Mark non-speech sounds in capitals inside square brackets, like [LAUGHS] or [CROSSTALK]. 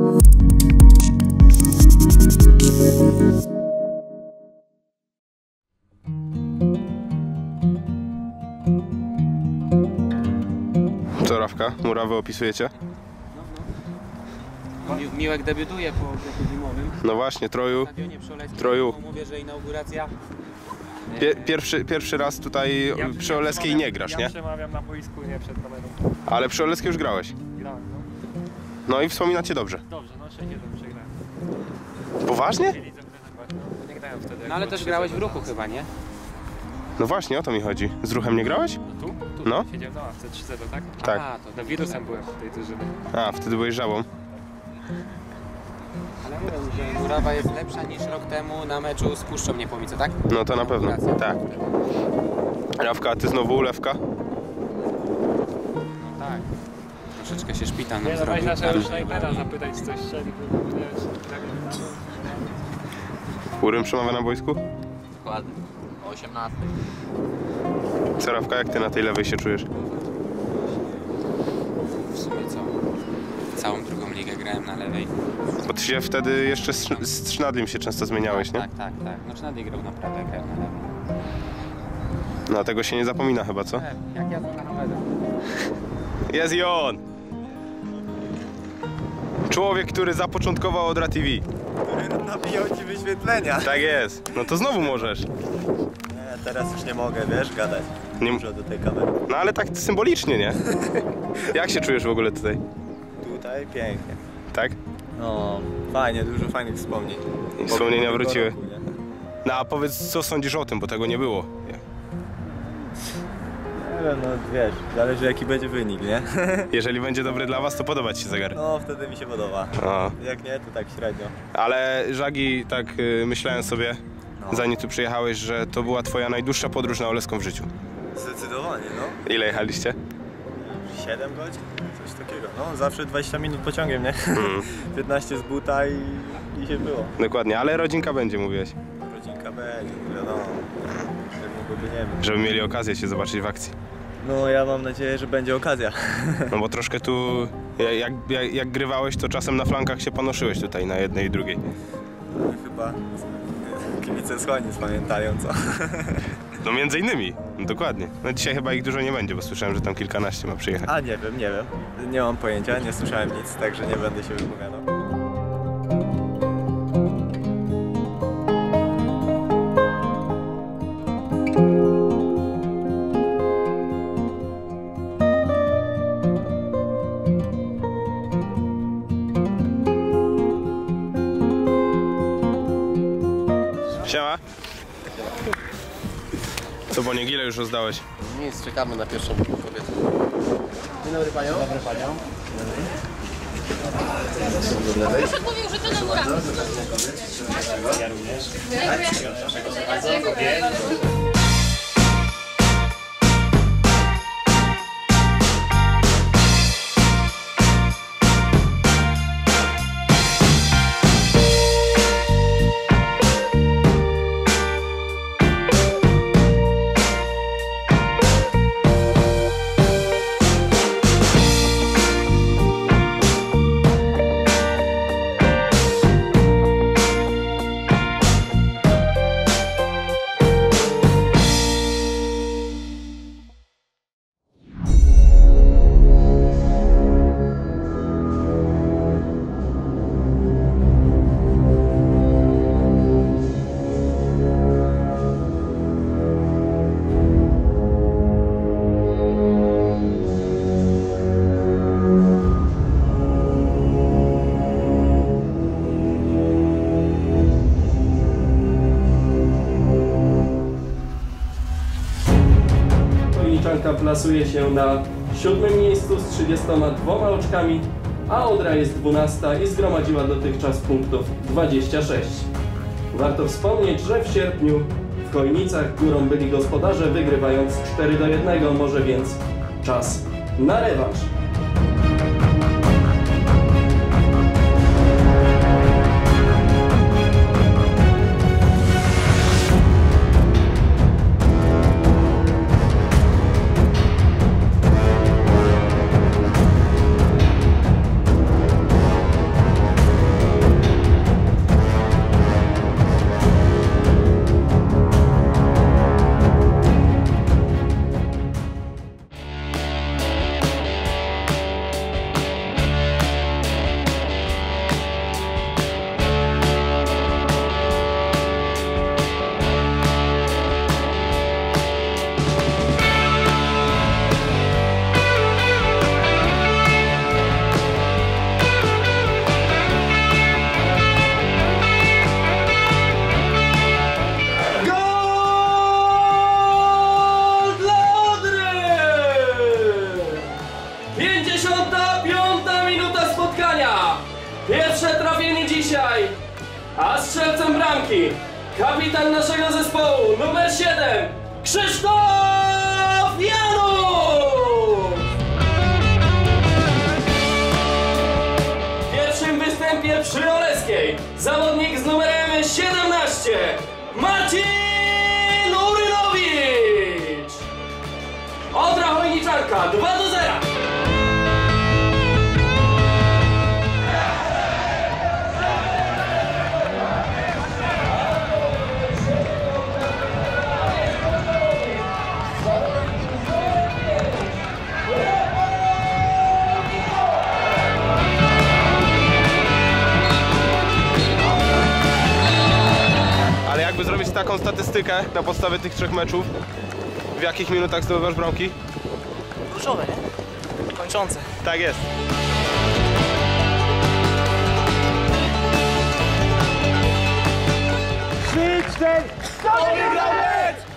Co Rawka? Murawę opisujecie? Mi, Miłek debiutuje po okresie zimowym. No właśnie, Troju. Troju. Mówię, że inauguracja. Pie, pierwszy, pierwszy raz tutaj przy Oleskiej nie grasz, ja nie? przemawiam na boisku, nie przed kamerą. Ale przy Oleskiej już grałeś. No. I wspominacie dobrze. Dobrze, no 6-1 przegrałem. Poważnie? Nie grałem wtedy. No ale też 3-0 grałeś w ruchu chyba, nie? No właśnie, o to mi chodzi. Z ruchem nie grałeś? No tu? Tu, No. Siedziałem na ławce 3-0, tak? Tak. A, to No wirusem byłem w tej drużyny. A, wtedy byłeś żałą. Ale mówię, że Murawa jest lepsza niż rok temu na meczu z Puszczą Niepomice, tak? No to na pewno. Inauguracja. Tak. Rawka, a ty znowu ulewka? No tak. Troszeczkę się szpital nam Nie, no weź zrobił. naszego tam. Schneidera zapytać, coś strzeli. bo nie wiem, czy tak. Urym przemawia na boisku? Dokładnie. O 18. Co Rawka, jak ty na tej lewej się czujesz? W sumie co? Całą drugą ligę grałem na lewej. Bo ty się wtedy jeszcze z, z Trznadlim się często zmieniałeś, nie? Tak, tak, tak. No Cznady grał na prawej, grał na lewej. No tego się nie zapomina chyba, co? E, Jak ja na rowerze. Jest i on! Człowiek, który zapoczątkował Odra TV. który nabijał ci wyświetlenia. Tak jest. No to znowu możesz. Nie, teraz już nie mogę, wiesz, gadać Nie- dużo do tej kamery. No ale tak symbolicznie, nie? Jak się czujesz w ogóle tutaj? Tutaj pięknie. Tak? No, fajnie, dużo fajnych wspomnień. I Wspomnienia Po- po wróciły. roku? No a powiedz, co sądzisz o tym, bo tego nie było. Nie wiem, no wiesz, zależy jaki będzie wynik, nie? [LAUGHS] Jeżeli będzie dobry dla was, to podoba ci się zegar. No, wtedy mi się podoba. O. Jak nie, to tak średnio. Ale Żagi, tak y, myślałem sobie, No. zanim tu przyjechałeś, że to była twoja najdłuższa podróż na Oleską w życiu. Zdecydowanie, no. Ile jechaliście? 7 godzin? Coś takiego. No, zawsze 20 minut pociągiem, nie? [LAUGHS] Mm, 15 z buta i, i się było. dokładnie, ale rodzinka będzie, mówiłeś. Rodzinka będzie, no wiadomo. Mogłoby nie. Żeby mieli okazję cię zobaczyć w akcji. No, ja mam nadzieję, że będzie okazja. No bo troszkę tu, jak, jak, jak grywałeś, to czasem na flankach się panoszyłeś tutaj na jednej i drugiej. No, chyba kibice z Chłonic pamiętają, co? [LAUGHS] No między innymi, no, dokładnie. No dzisiaj chyba ich dużo nie będzie, bo słyszałem, że tam kilkanaście ma przyjechać. A nie wiem, nie wiem. Nie mam pojęcia, nie słyszałem nic, także nie będę się wypowiadał. Siema. Co, bo Niegile już rozdałeś? Nic, czekamy na pierwszą kobietę. Dzień dobry panią. Dzień dobry panią. Proszę mówił, że to na górę. Plasuje się na siódmym miejscu z 32 oczkami, a Odra jest 12 i zgromadziła dotychczas punktów 26. Warto wspomnieć, że w sierpniu w Chojnicach górą byli gospodarze, wygrywając 4 do 1, może więc czas na rewanż. 55 minuta spotkania. Pierwsze trafienie dzisiaj. A strzelcem bramki kapitan naszego zespołu, numer 7, Krzysztof Janów! W pierwszym występie przy Oleskiej zawodnik z numerem 17, Marcin Urynowicz! Odra Hojniczanka, 2 do 0! taką statystykę na podstawie tych trzech meczów. W jakich minutach zdobywasz bramki? Różowe, nie? Kończące. Tak jest. Trzy, cztery, stop!